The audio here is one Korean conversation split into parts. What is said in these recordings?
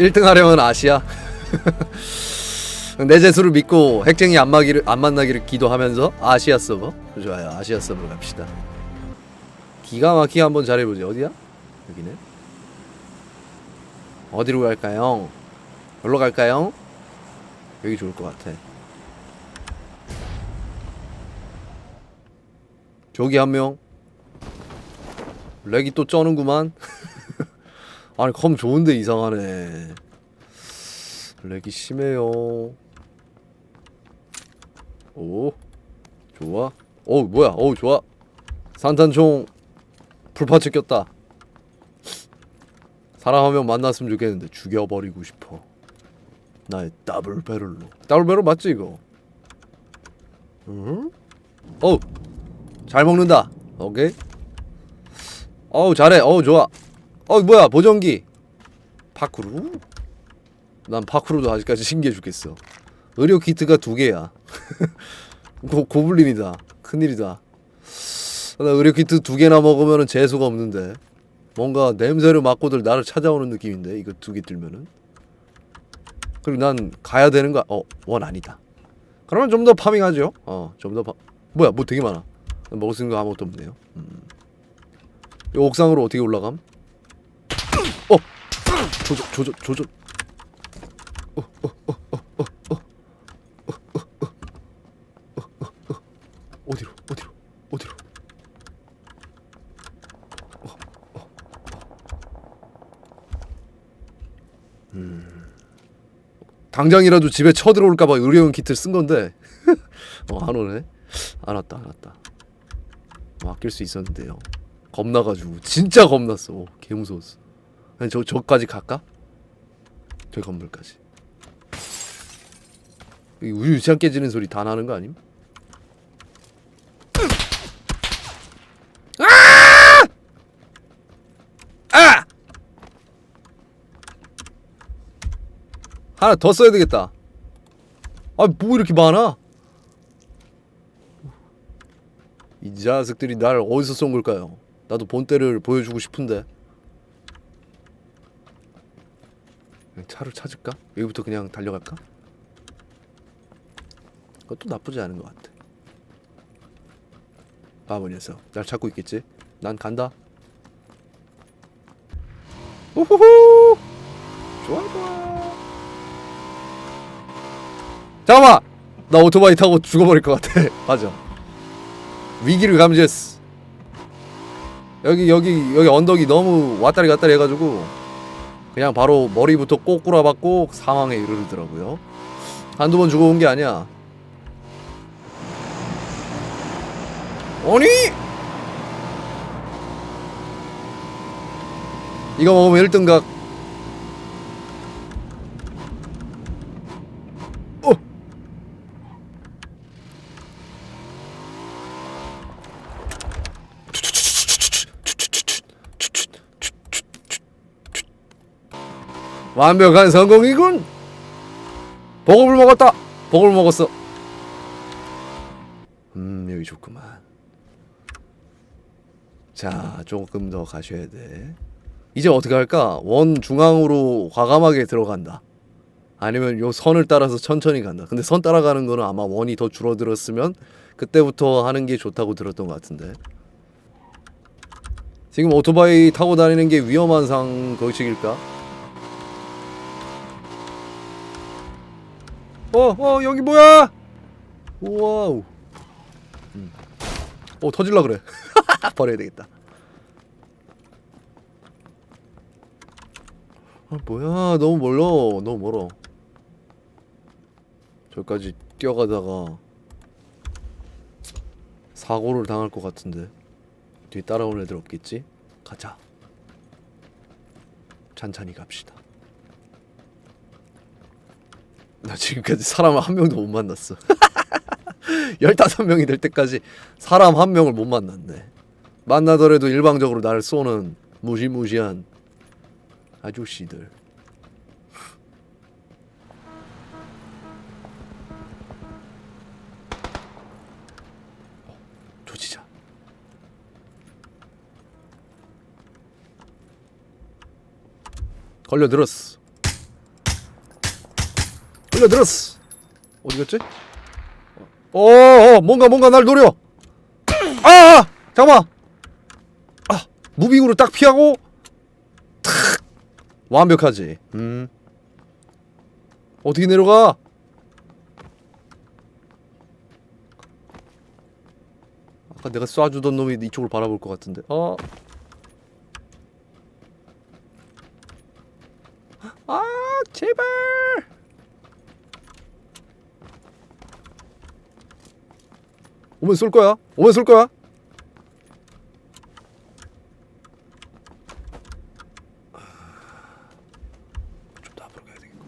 1등 하려면 아시아. 내 재수를 믿고 핵쟁이 안, 마기를, 안 만나기를 기도하면서 아시아 서버 좋아요 아시아 서버 갑시다 기가 막히게 한번 잘해보지 어디야? 여기네 어디로 갈까요? 여기로 갈까요? 여기 좋을 것 같아 저기 한명 렉이 또 쩌는구만 아니 컴 좋은데 이상하네. 렉이 심해요. 오 좋아. 오 뭐야? 오 좋아. 산탄총 풀파츠 꼈다. 명 만났으면 좋겠는데 죽여버리고 싶어. 나의 더블 배럴로. 더블 배럴 맞지 이거? 응? 어우 잘 먹는다. 오케이. 어우 잘해. 어우 좋아 어 뭐야 보정기. 파쿠르 난 파쿠르도 아직까지 신기해 죽겠어. 의료 키트가 두 개야. 고, 고블린이다. 큰일이다. 나 의료 키트 두 개나 먹으면 재수가 없는데. 뭔가 냄새를 맡고들 나를 찾아오는 느낌인데 이거 두 개 들면은. 그리고 난 가야 되는 거 어 원 아니다. 그러면 좀 더 파밍하죠? 어좀 더 파... 뭐야 뭐 되게 많아. 먹을 수 있는 거 아무것도 없네요. 음. 이 옥상으로 어떻게 올라감? 어 조조 조조 조조 어디로 어디로 어디로? 음 당장이라도 집에 쳐들어올까봐 의료용 키트를 쓴 건데. 오네. 안 왔다 안 왔다. 뭐 아낄 수 있었는데요. 겁나가지고. 진짜 겁났어 어, 개 무서웠어 저 저까지 갈까? 저 건물까지 이 우유 유치한 깨지는 소리 다 나는 거 아님? 아! 하나 더 써야 되겠다. 아, 뭐 이렇게 많아? 이 자식들이 날 어디서 쏜 걸까요? 나도 본때를 보여주고 싶은데. 그냥 차를 찾을까? 여기부터 그냥 달려갈까? 그것도 나쁘지 않은 것 같아. 바보 녀석, 날 찾고 있겠지? 난 간다. 우후후! 좋아 좋아. 잠깐만! 나 오토바이 타고 죽어버릴 것 같아. 맞아. 위기를 감지했어. 여기 여기 여기 언덕이 너무 왔다리 갔다리 해가지고 그냥 바로 머리부터 꼬꾸라 받고 상황에 이르르더라고요. 한두 번 죽어온 게 아니야. 아니! 이거 먹으면 1등각. 어! 완벽한 성공이군. 보급을 먹었다. 보급을 먹었어. 음 여기 좋구만. 자 조금 더 가셔야 돼. 이제 어떻게 할까? 원 중앙으로 과감하게 들어간다. 아니면 요 선을 따라서 천천히 간다. 근데 선 따라가는 거는 아마 원이 더 줄어들었으면 그때부터 하는 게 좋다고 들었던 것 같은데. 지금 오토바이 타고 다니는 게 위험한 상 거식일까? 어, 어, 여기 뭐야? 와우. 음. 어, 터질라 그래. 버려야 되겠다. 아, 뭐야? 너무 멀어. 너무 멀어. 저기까지 뛰어가다가 사고를 당할 것 같은데. 뒤에 따라오는 애들 없겠지? 가자. 찬찬히 갑시다. 나 지금까지 사람 한 명도 못 만났어. 15명이 될 때까지 사람 한 명을 못 만났네. 만나더라도 일방적으로 나를 쏘는 무시무시한 아저씨들. 어, 조지자. 걸려들었어. 끌어들었어. 어디 갔지? 어, 어 뭔가 뭔가 날 노려. 아, 아 잠깐만. 아 무빙으로 딱 피하고 탁! 완벽하지. 음. 어떻게 내려가? 아까 내가 쏴주던 놈이 이쪽을 바라볼 것 같은데. 어 5번 쏠 거야? 5번 쏠 거야? 좀 더 앞으로 가야 되겠고.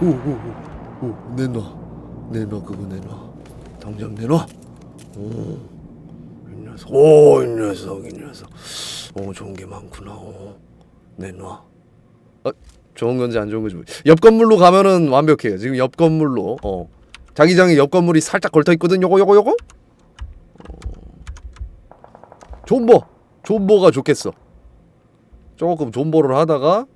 오오오오오 내놔 내놔 그거 내놔 당장 내놔 오 이 녀석. 오 이 녀석 이 녀석. 오 좋은 게 많구나 오. 내놔. 어 좋은 건지 안 좋은 건지 모르- 옆 건물로 가면은 완벽해요. 지금 옆 건물로. 어. 자기장에 옆 건물이 살짝 걸터 있거든. 요거 요거 요거? 어. 존버. 존버가 좋겠어. 조금 존버를 하다가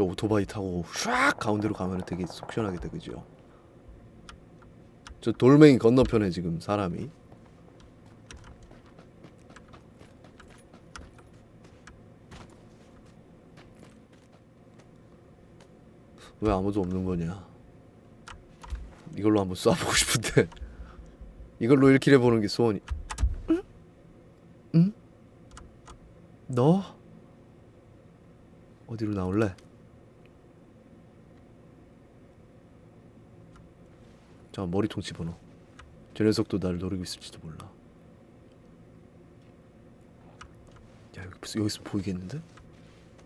저 오토바이 타고 샥 가운데로 가면 되게 속 시원하겠다 그죠? 저 돌멩이 건너편에 지금 사람이 왜 아무도 없는 거냐? 이걸로 한번 쏴보고 싶은데 이걸로 1킬 해보는 게 소원이 응? 응? 너? 어디로 나올래? 자 머리통 집어넣어 저 녀석도 나를 노리고 있을지도 몰라 야 여기, 여기서 보이겠는데?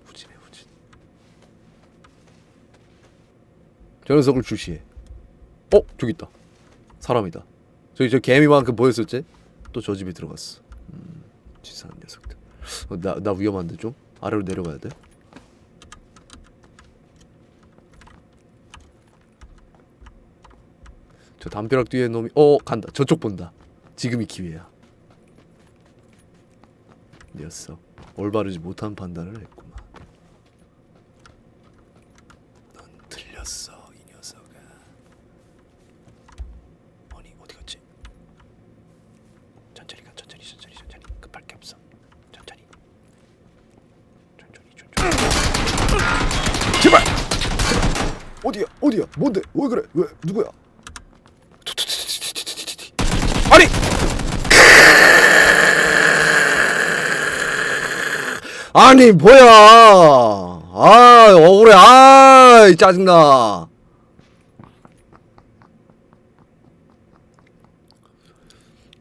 후진해 후진 저 녀석을 주시해 어? 저기 있다 사람이다 저기 저 개미만큼 보였었지? 또 저 집에 들어갔어 음 치사한 녀석들 어, 나, 나 위험한데 좀? 아래로 내려가야 돼? 저 담벼락 뒤에 놈이 어 간다. 저쪽 본다. 지금이 기회야. 녀석. 올바르지 못한 판단을 했구만. 넌 틀렸어 이 녀석아. 아니 어디 갔지? 천천히 가 천천히 천천히 천천히. 급할 게 없어. 천천히. 천천히 천천히. 제발! 어디야? 어디야? 뭔데? 왜 그래? 왜? 누구야 아니 아니 뭐야. 아 억울해. 아 짜증나.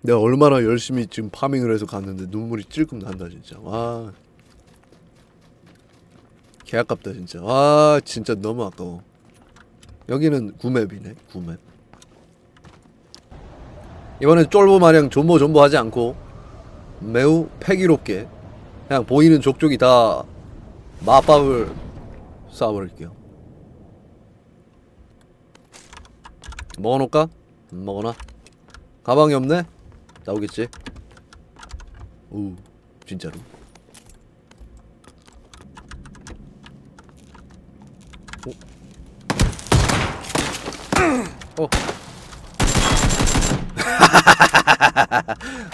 내가 얼마나 열심히 지금 파밍을 해서 갔는데 눈물이 찔끔 난다 진짜. 와. 개아깝다 진짜. 와 진짜 너무 아까워. 여기는 구맵이네 구맵. 이번엔 쫄보 마냥 존버 존버 하지 않고 매우 패기롭게 그냥 보이는 족족이 다 맛밥을 쏴버릴게요 먹어놓을까? 음, 먹어놔 가방이 없네? 나오겠지? 우 진짜로 어? 어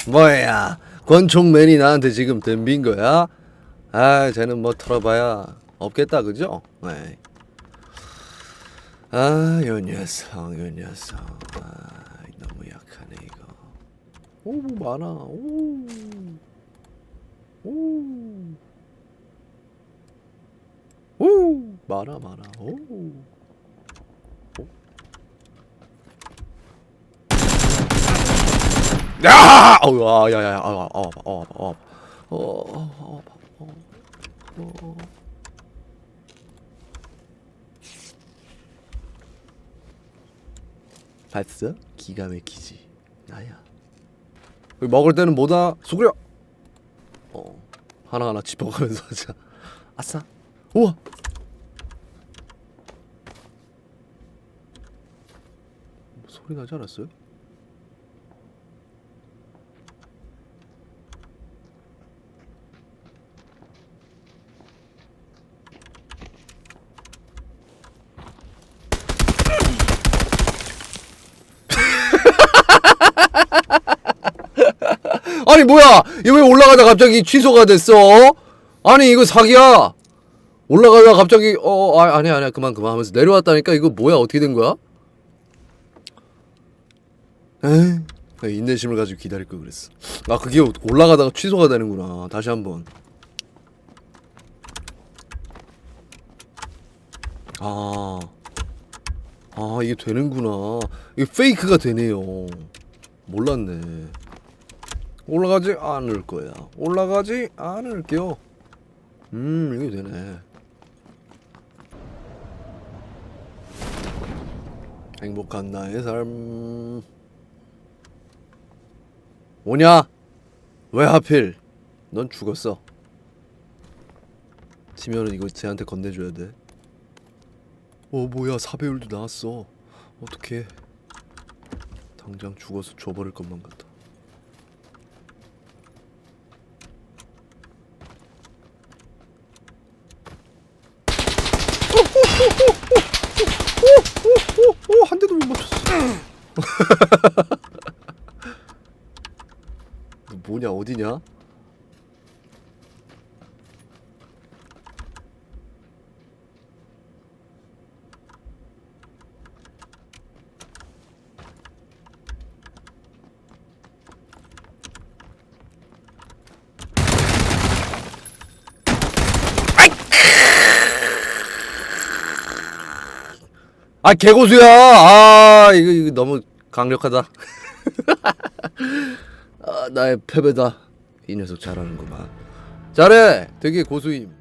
뭐야 권총맨이 나한테 지금 덤빈 거야? 아 쟤는 뭐 털어봐야 없겠다 그죠? 네. 아 요 녀석 요 녀석 아 너무 약하네 이거 오 많아 오 오. 오 많아 많아 오. 야! 어우, 아, 야, 야, 야, 아, 아, 아, 아, 어, 어, 어, 어, 어. 봤어? 기가 막히지. 나야. 여기 먹을 때는 뭐다 수그려 어 하나 하나 짚어가면서 하자 아싸 우와 소리 나지 않았어요? 아니 뭐야? 이거 왜 올라가다 갑자기 취소가 됐어? 아니 이거 사기야. 올라가다 갑자기 어 아, 아니야 아니야. 그만 그만 하면서 내려왔다니까? 이거 뭐야? 어떻게 된 거야? 에이 인내심을 가지고 기다릴 걸 그랬어. 아 그게 올라가다가 취소가 되는구나. 다시 한번. 아, 아 이게 되는구나. 이게 페이크가 되네요. 몰랐네 올라가지 않을 거야. 올라가지 않을게요. 음, 이게 되네. 행복한 나의 삶. 오냐? 왜 하필? 넌 죽었어. 지면은 이거 쟤한테 건네줘야 돼. 어, 뭐야, 사배율도 나왔어. 어떡해. 당장 죽어서 줘버릴 것만 같아. 오, 한 대도 못 맞췄어. 너 뭐냐, 어디냐? 아 개고수야. 아 이거 이거 너무 강력하다. 아, 나의 패배다. 이 녀석 잘하는구만. 잘해. 되게 고수임.